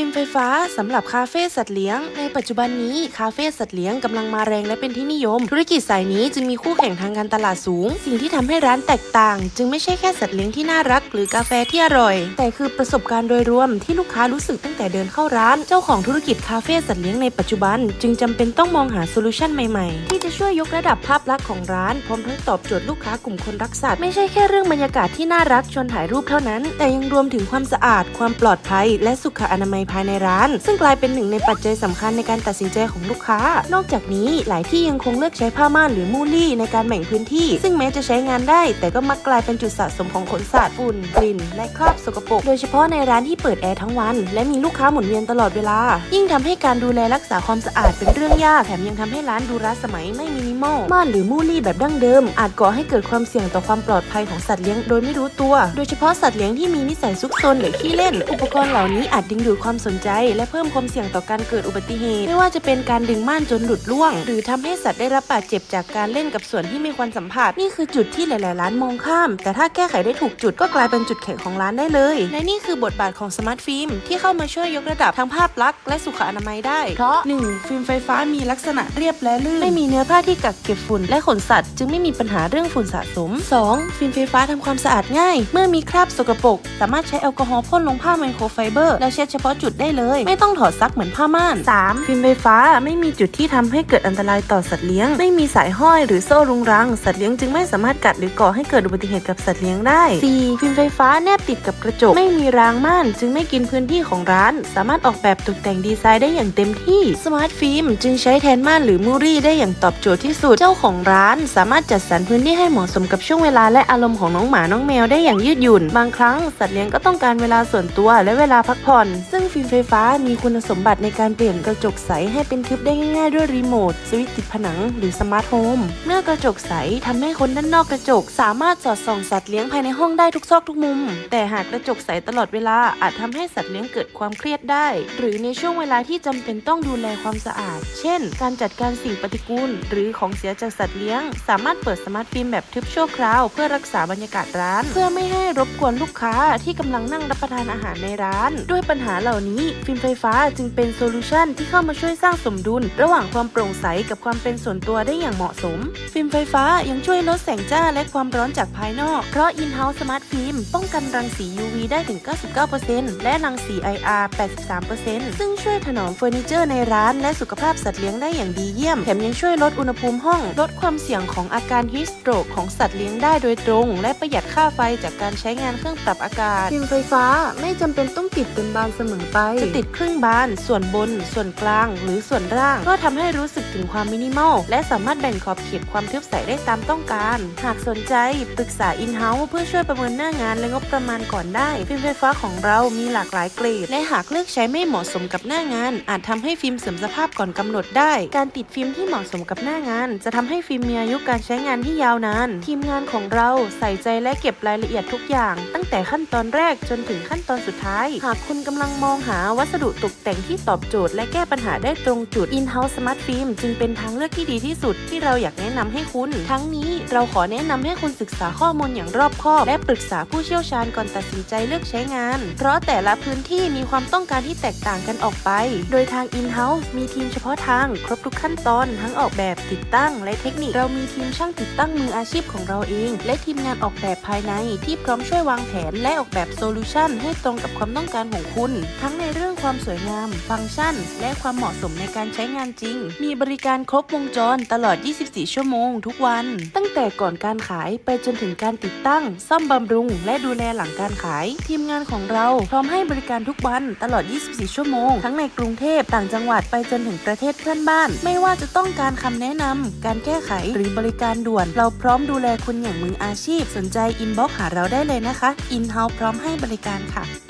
ฟิล์มไฟฟ้าสำหรับคาเฟ่สัตว์เลี้ยง ในปัจจุบันนี้คาเฟ่สัตว์เลี้ยงกำลังมาแรงและเป็นที่นิยม ธุรกิจสายนี้จึงมีคู่แข่งทางการตลาดสูง สิ่งที่ทำให้ร้านแตกต่าง จึงไม่ใช่แค่สัตว์เลี้ยงที่น่ารัก หรือกาแฟที่อร่อย แต่คือประสบการณ์โดยรวมที่ลูกค้ารู้สึกตั้งแต่เดินเข้าร้าน เจ้าของธุรกิจคาเฟ่สัตว์เลี้ยงในปัจจุบัน จึงจำเป็นต้องมองหาโซลูชันใหม่ๆ ที่จะช่วยยกระดับภาพลักษณ์ของร้านพร้อมทั้งตอบโจทย์ลูกค้ากลุ่มคนรักสัตว์ไม่ใช่แค่เรื่องบรรยากาศที่น่ารักชวนถ่ายรูปเท่านั้น แต่ยังรวมถึงความสะอาด ความปลอดภัย และสุขอนามัยภายในร้าน ซึ่งกลายเป็นหนึ่งในปัจจัยสำคัญในการตัดสินใจของลูกค้า นอกจากนี้หลายที่ยังคงเลือกใช้ผ้าม่านหรือมูลี่ในการแบ่งพื้นที่ ซึ่งแม้จะใช้งานได้ แต่ก็มักกลายเป็นจุดสะสมของขนสัตว์ฝุ่นกลิ่นและคราบสกปรกโดยเฉพาะในร้านที่เปิดแอร์ทั้งวัน และมีลูกค้าหมุนเวียนตลอดเวลา ยิ่งทำให้การดูแลรักษาความสะอาดเป็นเรื่องยากแถมยังทำให้ร้านดูล้าสมัยไม่มินิมอลม่านหรือมูลี่แบบดั้งเดิม อาจก่อให้เกิดความเสี่ยงต่อความปลอดภัยของสัตว์เลี้ยงโดยไม่รู้ตัว โดยเฉพาะสัตว์เลี้ยงที่มีนิสัยซุกซนหรือขี้เล่น อุปกรณ์เหล่านี้อาจดึงดูดความสนใจ และเพิ่มความเสี่ยงต่อการเกิดอุบัติเหตุ ไม่ว่าจะเป็นการดึงม่านจนหลุดร่วง หรือทำให้สัตว์ได้รับบาดเจ็บจากการเล่นกับส่วนที่ไม่ควรสัมผัส นี่คือจุดที่หลาย ๆ ร้านมองข้าม แต่ถ้าแก้ไขได้ถูกจุดก็กลายเป็นจุดแข็งของร้านได้เลย และนี่คือบทบาทของสมาร์ทฟิล์มที่เข้ามาช่วยยกระดับทั้งภาพลักษณ์และสุขอนามัยได้ เพราะ 1. ฟิล์มไฟฟ้ามีลักษณะเรียบและลื่น ไม่มีเนื้อผ้าที่กักเก็บฝุ่นและขนสัตว์ จึงไม่มีปัญหาเรื่องฝุ่นสะสม 2. ฟิล์มไฟฟ้าทำความสะอาดง่าย เมื่อมีคราบสกปรกสามารถใช้แอลกอฮอล์พ่นลงผ้าไมโครไฟเบอร์ แล้วเช็ดเฉพาะจุดได้เลย ไม่ต้องถอดซักเหมือนผ้าม่าน 3. ฟิล์มไฟฟ้าไม่มีจุดที่ทำให้เกิดอันตรายต่อสัตว์เลี้ยง ไม่มีสายห้อยหรือโซ่รุงรัง สัตว์เลี้ยงจึงไม่สามารถกัดหรือก่อให้เกิดอุบัติเหตุกับสัตว์เลี้ยงได้ 4. ฟิล์มไฟฟ้าแนบติดกับกระจก ไม่มีรางม่าน จึงไม่กินพื้นที่ของร้าน สามารถออกแบบตกแต่งดีไซน์ได้อย่างเต็มที่สมาร์ทฟิล์มจึงใช้แทนม่านหรือมูรี่ได้อย่างตอบโจทย์ที่สุดเจ้าของร้าน สามารถจัดสรรพื้นที่ให้เหมาะสมกับช่วงเวลาและอารมณ์ของน้องหมาน้องแมวได้อย่างยืดหยุ่น บางครั้งสัตว์เลี้ยงก็ต้องการเวลาส่วนตัวและเวลาพักผ่อน ซึ่งฟิล์มไฟฟ้ามีคุณสมบัติในการเปลี่ยนกระจกใสให้เป็นทึบได้ง่ายๆด้วยรีโมทสวิตช์ติดผนังหรือสมาร์ทโฮมเมื่อกระจกใสทำให้คนด้านนอกกระจก สามารถสอดส่องสัตว์เลี้ยงภายในห้องได้ทุกซอกทุกมุม แต่หากกระจกใสตลอดเวลาอาจทำให้สัตว์เลี้ยงเกิดความเครียดได้ หรือในช่วงเวลาที่จำเป็นต้องดูแลความสะอาด เช่น การจัดการสิ่งปฏิกูล หรือของเสียจากสัตว์เลี้ยง สามารถเปิดสมาร์ทฟิล์มแบบทึบชั่วคราว เพื่อรักษาบรรยากาศร้าน เพื่อไม่ให้รบกวนลูกค้าที่กำลังนั่งรับประทานอาหารในร้าน ด้วยปัญหาเหล่านี้ฟิล์มไฟฟ้าจึงเป็นโซลูชันที่เข้ามาช่วยสร้างสมดุล ระหว่างความโปร่งใสกับความเป็นส่วนตัวได้อย่างเหมาะสม ฟิล์มไฟฟ้ายังช่วยลดแสงจ้าและความร้อนจากภายนอก เพราะ in-house smart film ป้องกันรังสี UV ได้ถึง 99%และรังสี IR 83%ซึ่งช่วยถนอมเฟอร์นิเจอร์ในร้านและสุขภาพสัตว์เลี้ยงได้อย่างดีเยี่ยม แถมยังช่วยลดอุณหภูมิห้อง ลดความเสี่ยงของอาการฮิสโตรกของสัตว์เลี้ยงได้โดยตรง และประหยัดค่าไฟจากการใช้งานเครื่องปรับอากาศฟิล์มไฟฟ้าไม่จำเป็นต้องติดเป็นบานเสมอไป จะติดครึ่งบาน ส่วนบน ส่วนกลาง หรือส่วนล่าง ก็ทำให้รู้สึกถึงความมินิมอล และสามารถแบ่งขอบเขตความทึบใสได้ตามต้องการ หากสนใจปรึกษา in-house เพื่อช่วยประเมินหน้างานและงบประมาณก่อนได้ฟิล์มไฟฟ้าของเรามีหลากหลายเกรด และหากเลือกใช้ไม่เหมาะสมกับหน้างาน อาจทำให้ฟิล์มเสื่อมสภาพก่อนกำหนดได้ การติดฟิล์มที่เหมาะสมกับหน้างาน จะทำให้ฟิล์มมีอายุการใช้งานที่ยาวนาน ทีมงานของเราใส่ใจและเก็บรายละเอียดทุกอย่าง ตั้งแต่ขั้นตอนแรกจนถึงขั้นตอนสุดท้าย หากคุณกำลังมองหาวัสดุตกแต่งที่ตอบโจทย์ และแก้ปัญหาได้ตรงจุด In-house Smart Film จึงเป็นทางเลือกที่ดีที่สุดที่เราอยากแนะนำให้คุณ ทั้งนี้เราขอแนะนำให้คุณศึกษาข้อมูลอย่างรอบคอบ และปรึกษาผู้เชี่ยวชาญก่อนตัดสินใจเลือกใช้งาน เพราะแต่ละพื้นที่มีความต้องการที่แตกต่างกันออกไป โดยทาง In-house มีทีมเฉพาะทาง ครบทุกขั้นตอน ทั้งออกแบบติดตั้ง และเทคนิคเรามีทีมช่างติดตั้งมืออาชีพของเราเอง และทีมงานออกแบบภายในที่พร้อมช่วยวางแผนและออกแบบโซลูชันให้ตรงกับความต้องการของคุณทั้งในเรื่องความสวยงาม ฟังก์ชัน และความเหมาะสมในการใช้งานจริง มีบริการครบวงจรตลอด 24 ชั่วโมง ทุกวัน ตั้งแต่ก่อนการขายไปจนถึงการติดตั้ง ซ่อมบำรุง และดูแลหลังการขาย ทีมงานของเราพร้อมให้บริการทุกวันตลอด 24 ชั่วโมง ทั้งในกรุงเทพต่างจังหวัดไปจนถึงประเทศเพื่อนบ้าน ไม่ว่าจะต้องการคำแนะนำการแก้ไขหรือบริการด่วน เราพร้อมดูแลคุณอย่างมืออาชีพ สนใจอินบ็อกหาเราได้เลยนะคะ อินเฮาพร้อมให้บริการค่ะ